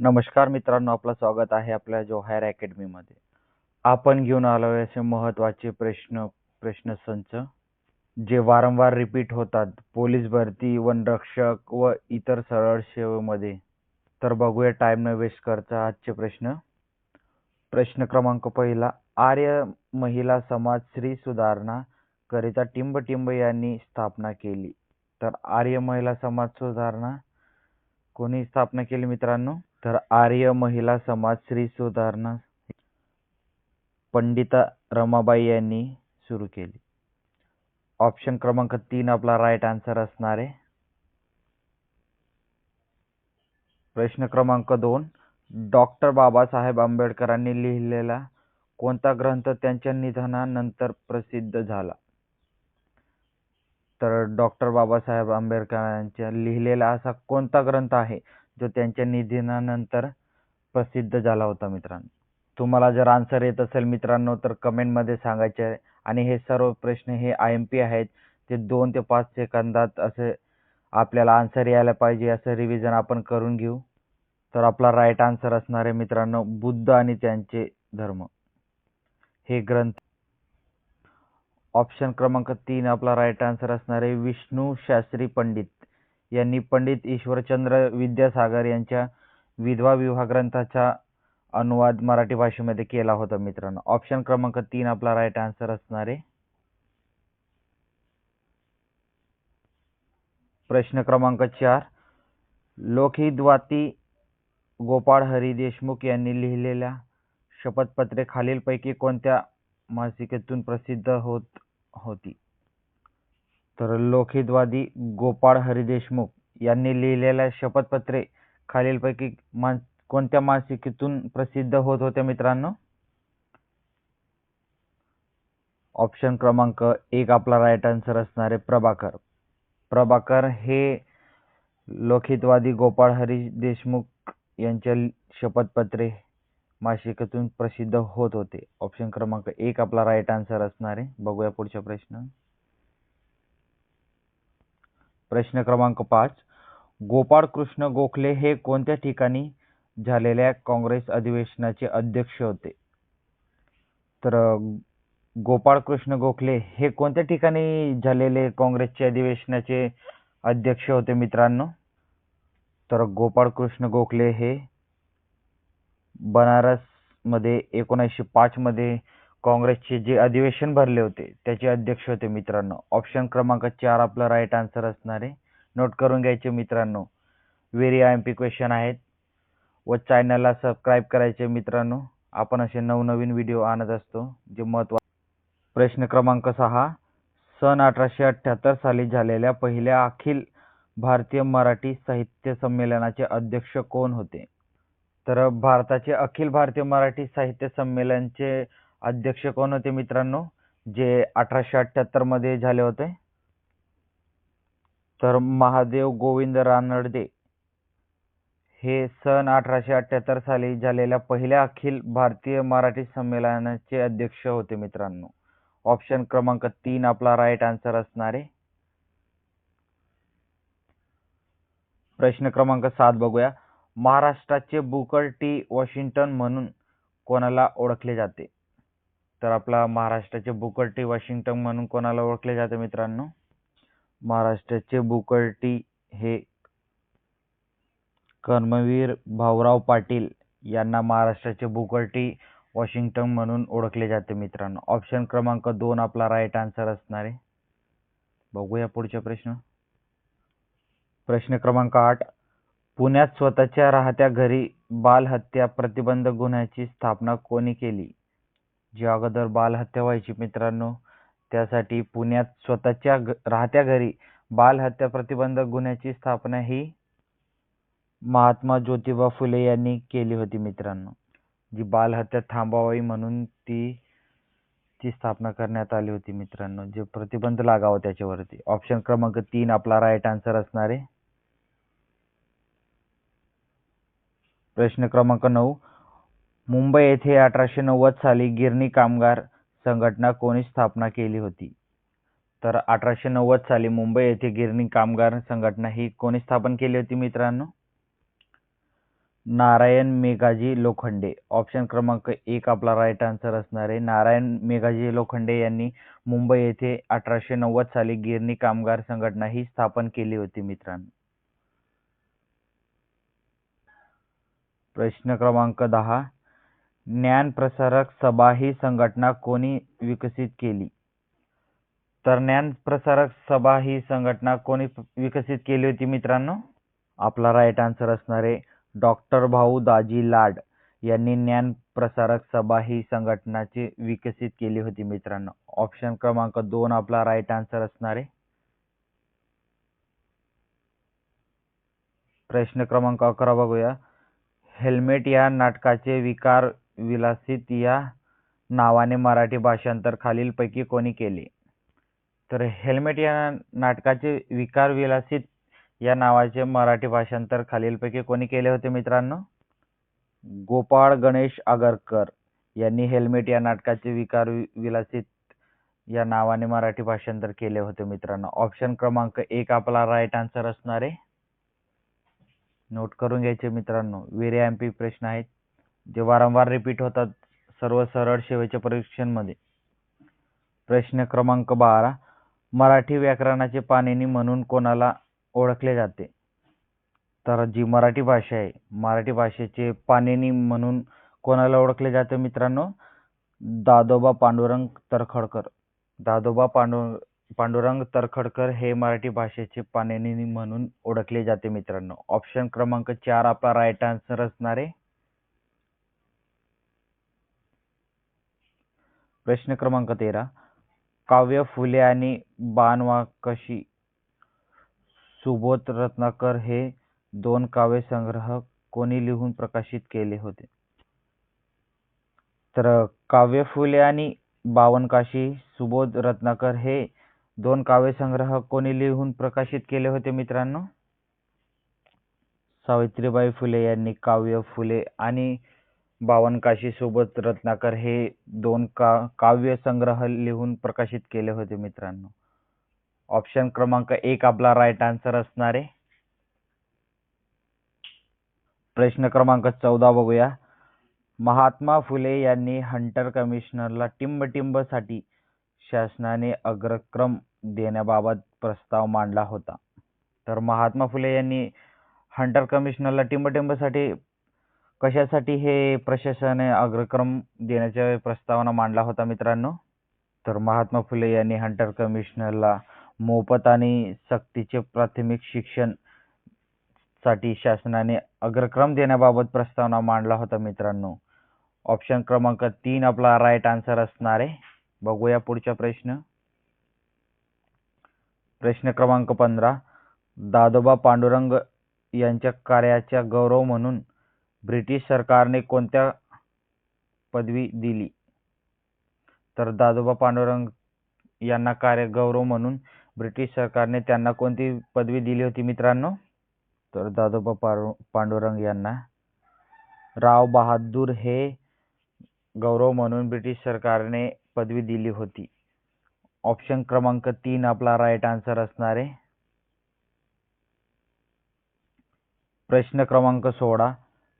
नमस्कार मित्रांनो आपलं स्वागत आहे आपल्या जोहायर अकॅडमीमध्ये. आपण घेऊन आलो आहे असे महत्त्वाचे प्रश्न प्रश्नसंच जे वारंवार रिपीट होतात. पोलीस भरती वनरक्षक व इतर सरळ सेवेमध्ये. तर बघूया टाईम न वेस्ट करता आजचे प्रश्न. प्रश्न क्रमांक पहिला आर्य महिला समाज स्त्री सुधारणा करिता टिंब यांनी स्थापना केली. तर आर्य महिला समाज सुधारणा कोणी स्थापना केली मित्रांनो? तर आर्य महिला समाज स्त्री सुधारणा पंडिता रमाबाई यांनी सुरू केली. ऑप्शन क्रमांक तीन आपला राईट आन्सर असणार आहे. प्रश्न क्रमांक दोन. डॉक्टर बाबासाहेब आंबेडकरांनी लिहिलेला कोणता ग्रंथ त्यांच्या निधनानंतर प्रसिद्ध झाला? तर डॉक्टर बाबासाहेब आंबेडकरांच्या लिहिलेला असा कोणता ग्रंथ आहे? जो त्यांच्या निधनानंतर प्रसिद्ध झाला होता मित्रांनो. तुम्हाला जर आन्सर येत असेल मित्रांनो तर कमेंटमध्ये सांगायचे आहे. आणि हे सर्व प्रश्न हे आय एम पी आहेत. ते दोन ते पाच सेकंदात असे आपल्याला आन्सर यायला पाहिजे असं रिव्हिजन आपण करून घेऊ. तर आपला राईट आन्सर असणार आहे मित्रांनो बुद्ध आणि त्यांचे धर्म. हे ग्रंथ. ऑप्शन क्रमांक तीन आपला राईट आन्सर असणार आहे विष्णू शास्त्री पंडित. यांनी पंडित ईश्वरचंद्र विद्यासागर यांच्या विधवा विवाह ग्रंथाचा अनुवाद मराठी भाषेमध्ये केला होता मित्रांनो. ऑप्शन क्रमांक तीन आपला राईट आन्सर असणार आहे प्रश्न क्रमांक चार. लोकहितवादी गोपाळ हरी देशमुख यांनी लिहिलेल्या शपथपत्रे खालीलपैकी कोणत्या मासिकेतून प्रसिद्ध होत होती? तर लोकहितवादी गोपाळ हरी देशमुख यांनी लिहिलेल्या शपथपत्रे खालीलपैकी मान कोणत्या मासिकेतून प्रसिद्ध होत होत्या मित्रांनो? ऑप्शन क्रमांक एक आपला राईट आन्सर असणारे प्रभाकर. प्रभाकर हे लोकहितवादी गोपाळ हरी देशमुख यांच्या शपथपत्रे मासिकातून प्रसिद्ध होत होते. ऑप्शन क्रमांक एक आपला राईट आन्सर असणार. आहे बघूया पुढचा प्रश्न प्रश्न क्रमांक पाच. गोपाळ कृष्ण गोखले हे कोणत्या ठिकाणी झालेल्या काँग्रेस अधिवेशनाचे अध्यक्ष होते? तर गोपाळ कृष्ण गोखले हे कोणत्या ठिकाणी झालेले काँग्रेसचे अधिवेशनाचे अध्यक्ष होते मित्रांनो? तर गोपाळ कृष्ण गोखले हे बनारसमध्ये एकोणीसशे पाचमध्ये काँग्रेसचे जे अधिवेशन भरले होते त्याचे अध्यक्ष होते मित्रांनो. ऑप्शन क्रमांक चार आपला राईट आन्सर असणार आहे. नोट करून घ्यायचे मित्रांनो. Very I M P question आहेत. व चॅनलला सबस्क्राईब करायचे मित्रांनो. आपण असे नवनवीन व्हिडिओ आणत असतो जे महत्वा प्रश्न क्रमांक सहा. सन अठराशे अठ्ठ्याहत्तर साली झालेल्या पहिल्या अखिल भारतीय मराठी साहित्य संमेलनाचे अध्यक्ष कोण होते? तर भारताचे अखिल भारतीय मराठी साहित्य संमेलनचे अध्यक्ष कोण होते मित्रांनो? जे अठराशे अठ्ठ्याहत्तरमध्ये झाले होते. तर महादेव गोविंद रानडदे हे सन अठराशे अठ्ठ्याहत्तर साली झालेल्या पहिल्या अखिल भारतीय मराठी संमेलनाचे अध्यक्ष होते मित्रांनो. ऑप्शन क्रमांक तीन आपला राईट आन्सर असणारे प्रश्न क्रमांक सात बघूया. महाराष्ट्राचे बुकर टी वॉशिंग्टन म्हणून कोणाला ओळखले जाते? तर आपला महाराष्ट्राचे बुकर्टी वॉशिंग्टन म्हणून कोणाला ओळखले जाते मित्रांनो? महाराष्ट्राचे बुकर्टी हे कर्मवीर भाऊराव पाटील यांना महाराष्ट्राचे बुकर्टी वॉशिंग्टन म्हणून ओळखले जाते मित्रांनो. ऑप्शन क्रमांक दोन आपला राईट आन्सर असणार आहे. बघूया पुढचा प्रश्न. प्रश्न क्रमांक आठ. पुण्यात स्वतःच्या राहत्या घरी बालहत्या प्रतिबंध गुन्ह्याची स्थापना कोणी केली? जी अगोदर बालहत्या व्हायची मित्रांनो त्यासाठी पुण्यात स्वतःच्या राहत्या घरी बालहत्या प्रतिबंधक गुन्ह्याची स्थापना ही महात्मा ज्योतिबा फुले यांनी केली होती मित्रांनो. जी बालहत्या थांबावी म्हणून ती ची स्थापना करण्यात आली होती मित्रांनो. जे प्रतिबंध लागावं त्याच्यावरती. ऑप्शन क्रमांक तीन आपला राईट आन्सर असणार आहे. प्रश्न क्रमांक नऊ. मुंबई येथे अठराशे नव्वद साली गिरणी कामगार संघटना कोणी स्थापना केली होती? तर अठराशे नव्वद साली मुंबई येथे गिरणी कामगार संघटना ही कोणी स्थापन केली होती मित्रांनो? नारायण मेघाजी लोखंडे. ऑप्शन क्रमांक एक आपला राईट आन्सर असणार आहे. नारायण मेघाजी लोखंडे यांनी मुंबई येथे अठराशे नव्वद साली गिरणी कामगार संघटना ही स्थापन केली होती मित्रांनो. प्रश्न क्रमांक दहा. ज्ञान प्रसारक सभा ही संघटना कोणी विकसित केली? तर ज्ञान प्रसारक सभा ही संघटना कोणी विकसित केली होती मित्रांनो? आपला राईट आन्सर असणार आहे डॉक्टर भाऊ दाजी लाड यांनी ज्ञान प्रसारक सभा ही संघटनाची विकसित केली होती मित्रांनो. ऑप्शन क्रमांक दोन आपला राईट आन्सर असणार आहे. प्रश्न क्रमांक अकरा बघूया. हेल्मेट या नाटकाचे विकार विलासित या नावाने मराठी भाषांतर खालीलपैकी कोणी केले? तर हेल्मेट या नाटकाचे विकार विलासित या नावाचे मराठी भाषांतर खालीलपैकी कोणी केले होते मित्रांनो? गोपाळ गणेश आगरकर यांनी हेल्मेट या नाटकाचे विकार विलासित या नावाने मराठी भाषांतर केले होते मित्रांनो. ऑप्शन क्रमांक एक आपला राईट आन्सर असणार आहे. नोट करून घ्यायचे मित्रांनो. व्हेरी एम प्रश्न आहेत. जे वारंवार रिपीट होतात सर्व सरळ सेवेच्या परीक्षांमध्ये. प्रश्न क्रमांक बारा मराठी व्याकरणाचे पाणिनी म्हणून कोणाला ओळखले जाते? तर जी मराठी भाषा आहे मराठी भाषेचे पाणिनी म्हणून कोणाला ओळखले जाते मित्रांनो? दादोबा पांडुरंग तरखडकर. दादोबा पांडु पांडुरंग तरखडकर हे मराठी भाषेचे पाणिनी म्हणून ओळखले जाते मित्रांनो. ऑप्शन क्रमांक चार आपला राईट आन्सर असणार आहे. प्रश्न क्रमांक तेरा. काव्य फुले आणि बाणवाकशी सुबोध रत्नाकर हे दोन काव्य संग्रह कोणी लिहून प्रकाशित केले होते? तर काव्य फुले आणि बावनकाशी सुबोध रत्नाकर हे दोन काव्यसंग्रह कोणी लिहून प्रकाशित केले होते मित्रांनो? सावित्रीबाई फुले यांनी काव्य फुले आणि बावनकाशी सोबत रत्नाकर हे दोन का काव्य संग्रह लिहून प्रकाशित केले होते मित्रांनो. ऑप्शन क्रमांक एक आपला राईट आन्सर असणार आहे. प्रश्न क्रमांक चौदा बघूया. महात्मा फुले यांनी हंटर कमिशनरला टिंबटिंबसाठी शासनाने अग्रक्रम देण्याबाबत प्रस्ताव मांडला होता. तर महात्मा फुले यांनी हंटर कमिशनरला टिंबटिंबसाठी कशासाठी हे प्रशासनाने अग्रक्रम देण्याच्या प्रस्तावना मांडला होता मित्रांनो? तर महात्मा फुले यांनी हंटर कमिशनरला मोफत आणि सक्तीचे प्राथमिक शिक्षणसाठी शासनाने अग्रक्रम देण्याबाबत प्रस्तावना मांडला होता मित्रांनो. ऑप्शन क्रमांक तीन आपला राईट आन्सर असणार आहे. बघूया पुढचा प्रश्न. प्रश्न क्रमांक पंधरा. दादोबा पांडुरंग यांच्या कार्याचा गौरव म्हणून ब्रिटिश सरकारने कोणत्या पदवी दिली? तर दादोबा पांडुरंग यांना कार्य गौरव म्हणून ब्रिटिश सरकारने त्यांना कोणती पदवी दिली होती मित्रांनो? तर दादोबा पांडुरंग यांना राव बहादूर हे गौरव म्हणून ब्रिटिश सरकारने पदवी दिली होती. ऑप्शन क्रमांक तीन आपला राईट आन्सर असणार आहे. प्रश्न क्रमांक सोळा.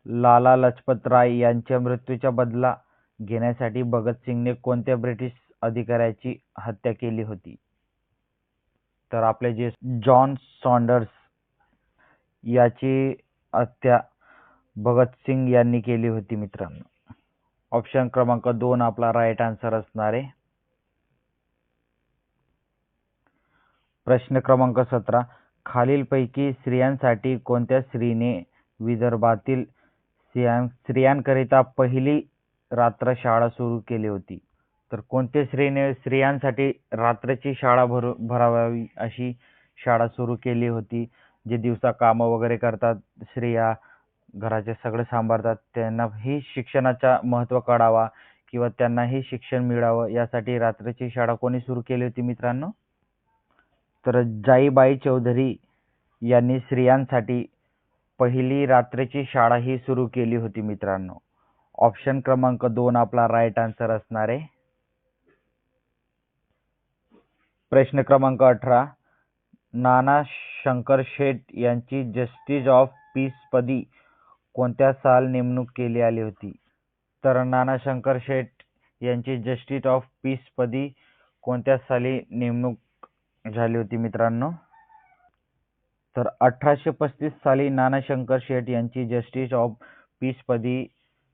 लाला लजपत राय यांच्या मृत्यूचा बदला घेण्यासाठी भगतसिंगने कोणत्या ब्रिटिश अधिकाऱ्याची हत्या केली होती? तर आपले जे जॉन सॉन्डर्स याची हत्या भगतसिंग यांनी केली होती मित्रांनो. ऑप्शन क्रमांक दोन आपला राईट आन्सर असणार आहे. प्रश्न क्रमांक सतरा. खालीलपैकी स्त्रियांसाठी कोणत्या स्त्रीने विदर्भातील स्त्रियां स्त्रियांकरिता पहिली रात्र शाळा सुरू केली होती. तर कोणत्या स्त्रीने स्त्रियांसाठी रात्रीची शाळा भर भरावावी अशी शाळा सुरू केली होती? जे दिवसा कामं वगैरे करतात स्त्रिया घराचे सगळं सांभाळतात त्यांनाही शिक्षणाचा महत्त्व कळावा किंवा त्यांनाही शिक्षण मिळावं यासाठी रात्रीची शाळा कोणी सुरू केली होती मित्रांनो? तर जाईबाई चौधरी यांनी स्त्रियांसाठी पहिली रात्रीची शाळा ही सुरू केली होती मित्रांनो. ऑप्शन क्रमांक दोन आपला राईट आन्सर असणार आहे. प्रश्न क्रमांक अठरा. नाना शंकर शेठ यांची जस्टिस ऑफ पीस पदी कोणत्या साल नेमणूक केली आली होती? तर नानाशंकर शेठ यांची जस्टिस ऑफ पीस पदी कोणत्या साली नेमणूक झाली होती मित्रांनो? तर अठराशे पस्तीस साली नानाशंकर शेठ यांची जस्टिस ऑफ पीस पदी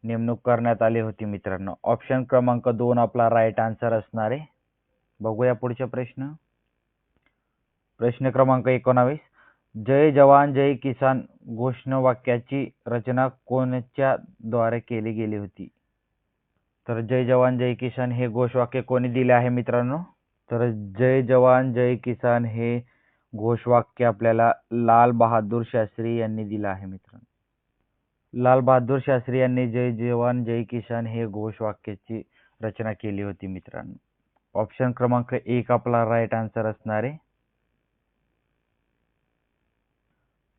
नेमणूक करण्यात आली होती मित्रांनो. ऑप्शन क्रमांक दोन आपला राईट आन्सर असणार आहे. बघूया पुढचा प्रश्न. प्रश्न क्रमांक एकोणावीस. जय जवान जय किसान घोषणावाक्याची रचना कोणच्या द्वारे केली गेली होती? तर जय जवान जय किसान हे घोषवाक्य कोणी दिले आहे मित्रांनो? तर जय जवान जय किसान हे घोषवाक्य आपल्याला लाल बहादूर शास्त्री यांनी दिलं आहे मित्रांनो. लाल बहादूर शास्त्री यांनी जय जवान जय किसान हे घोषवाक्याची रचना केली होती मित्रांनो. ऑप्शन क्रमांक एक आपला राईट आन्सर असणार आहे.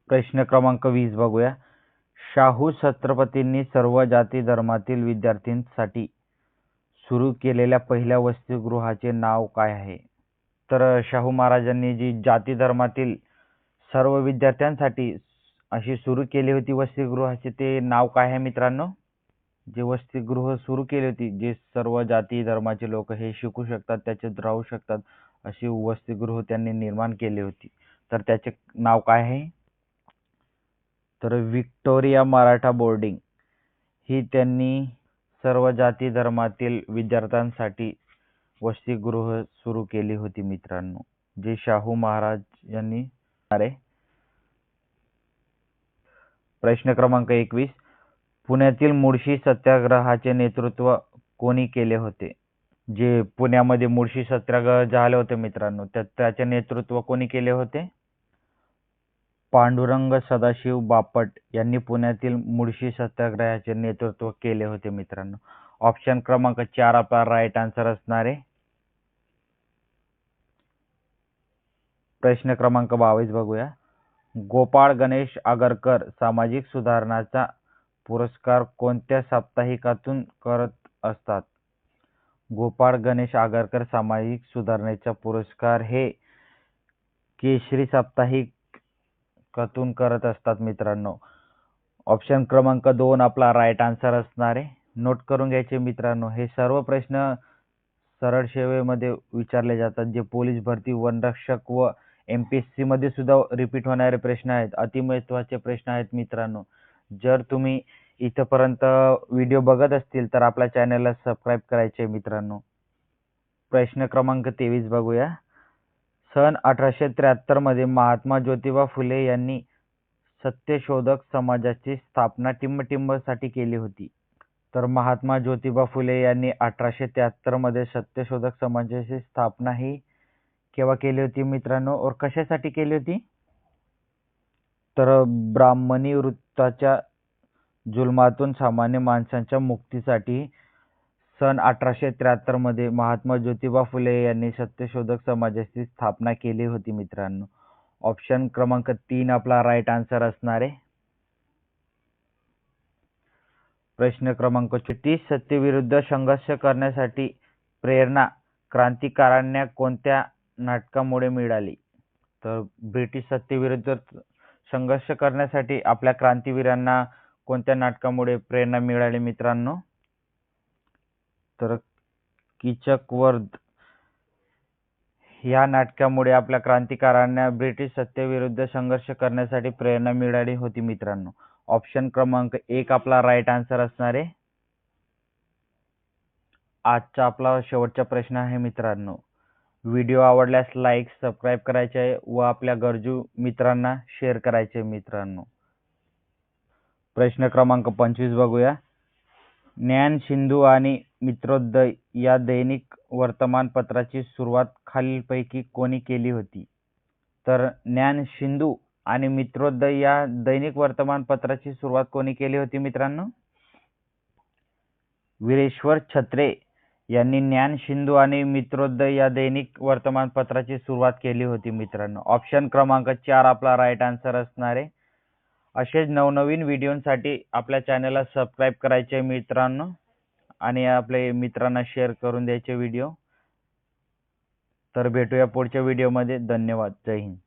प्रश्न क्रमांक वीस बघूया. शाहू छत्रपतींनी सर्व जाती धर्मातील विद्यार्थ्यांसाठी सुरू केलेल्या पहिल्या वसतिगृहाचे नाव काय आहे? तर शाहू महाराजांनी जी जाती धर्मातील सर्व विद्यार्थ्यांसाठी अशी सुरू केली होती वसतिगृहाचे ते नाव काय आहे मित्रांनो? जे वसतिगृह सुरू केली होती जे सर्व जाती धर्माचे लोक हे शिकू शकतात त्याच्यात राहू शकतात अशी वसतिगृह त्यांनी निर्माण केली होती. तर त्याचे नाव काय आहे? तर विक्टोरिया मराठा बोर्डिंग. ही त्यांनी सर्व जाती धर्मातील विद्यार्थ्यांसाठी वसतिगृह सुरू केली होती मित्रांनो जे शाहू महाराज यांनी अरे प्रश्न क्रमांक एकवीस. पुण्यातील मुळशी सत्याग्रहाचे नेतृत्व कोणी केले होते? जे पुण्यामध्ये मुळशी सत्याग्रह झाले होते मित्रांनो त्याचे नेतृत्व कोणी केले होते? पांडुरंग सदाशिव बापट यांनी पुण्यातील मुळशी सत्याग्रहाचे नेतृत्व केले होते मित्रांनो. ऑप्शन क्रमांक चार आपला राईट आन्सर असणार आहे प्रश्न क्रमांक बावीस बघूया. गोपाळ गणेश आगरकर सामाजिक सुधारणाचा पुरस्कार कोणत्या साप्ताहिकातून करत असतात? गोपाळ गणेश आगरकर सामाजिक सुधारणेचा पुरस्कार हे केशरी साप्ताहिकातून करत असतात मित्रांनो. ऑप्शन क्रमांक दोन आपला राईट आन्सर असणार आहे. नोट करून घ्यायचे मित्रांनो हे सर्व प्रश्न सरळ सेवेमध्ये विचारले जातात जे पोलीस भरती वनरक्षक व एम पी एस सीमध्ये सुद्धा रिपीट होणारे प्रश्न आहेत. अतिमहत्त्वाचे प्रश्न आहेत मित्रांनो. जर तुम्ही इथंपर्यंत व्हिडिओ बघत असतील तर आपल्या चॅनलला सबस्क्राईब करायचे मित्रांनो. प्रश्न क्रमांक तेवीस बघूया. सन अठराशे त्र्याहत्तरमध्ये महात्मा ज्योतिबा फुले यांनी सत्यशोधक समाजाची स्थापना टिंबटिंबसाठी केली होती. तर महात्मा ज्योतिबा फुले यांनी अठराशे त्र्याहत्तरमध्ये सत्यशोधक समाजाची स्थापना ही केव्हा केली होती मित्रांनो? और कशासाठी केली होती? तर ब्राह्मणी वृत्ताच्या जुलमातून सामान्य माणसांच्या मुक्तीसाठी सन अठराशे त्र्याहत्तरमध्ये महात्मा ज्योतिबा फुले यांनी सत्यशोधक समाजाची स्थापना केली होती मित्रांनो. ऑप्शन क्रमांक तीन आपला राईट आन्सर असणार आहे. प्रश्न क्रमांक छत्तीस सत्तेविरुद्ध संघर्ष करण्यासाठी प्रेरणा क्रांतिकारांना कोणत्या नाटकामुळे मिळाली. तर ब्रिटिश सत्तेविरुद्ध संघर्ष करण्यासाठी आपल्या क्रांतीवीरांना कोणत्या नाटकामुळे प्रेरणा मिळाली मित्रांनो? तर किचकवर्ध या नाटकामुळे आपल्या क्रांतिकारांना ब्रिटिश सत्तेविरुद्ध संघर्ष करण्यासाठी प्रेरणा मिळाली होती मित्रांनो. ऑप्शन क्रमांक एक आपला राईट आन्सर असणार आहे. आजचा आपला शेवटचा प्रश्न आहे मित्रांनो. व्हिडिओ आवडल्यास लाईक सबस्क्राईब करायचे आहे व आपल्या गरजू मित्रांना शेअर करायचे मित्रांनो. प्रश्न क्रमांक पंचवीस बघूया. ज्ञान सिंधू आणि मित्रोदय या दैनिक वर्तमानपत्राची सुरुवात खालीलपैकी कोणी केली होती? तर ज्ञान सिंधू आणि मित्रोदय या दैनिक वर्तमानपत्राची सुरुवात कोणी केली होती मित्रांनो? वीरेश्वर छत्रे यांनी ज्ञान सिंधू आणि मित्रोदय या दैनिक वर्तमानपत्राची सुरुवात केली होती मित्रांनो. ऑप्शन क्रमांक चार आपला राईट आन्सर असणार आहे. असेच नवनवीन व्हिडिओसाठी आपल्या चॅनलला सबस्क्राईब करायचे मित्रांनो. आणि आपले मित्रांना शेअर करून द्यायचे व्हिडिओ तर भेटूया पुढच्या व्हिडिओमध्ये धन्यवाद. जय हिंद.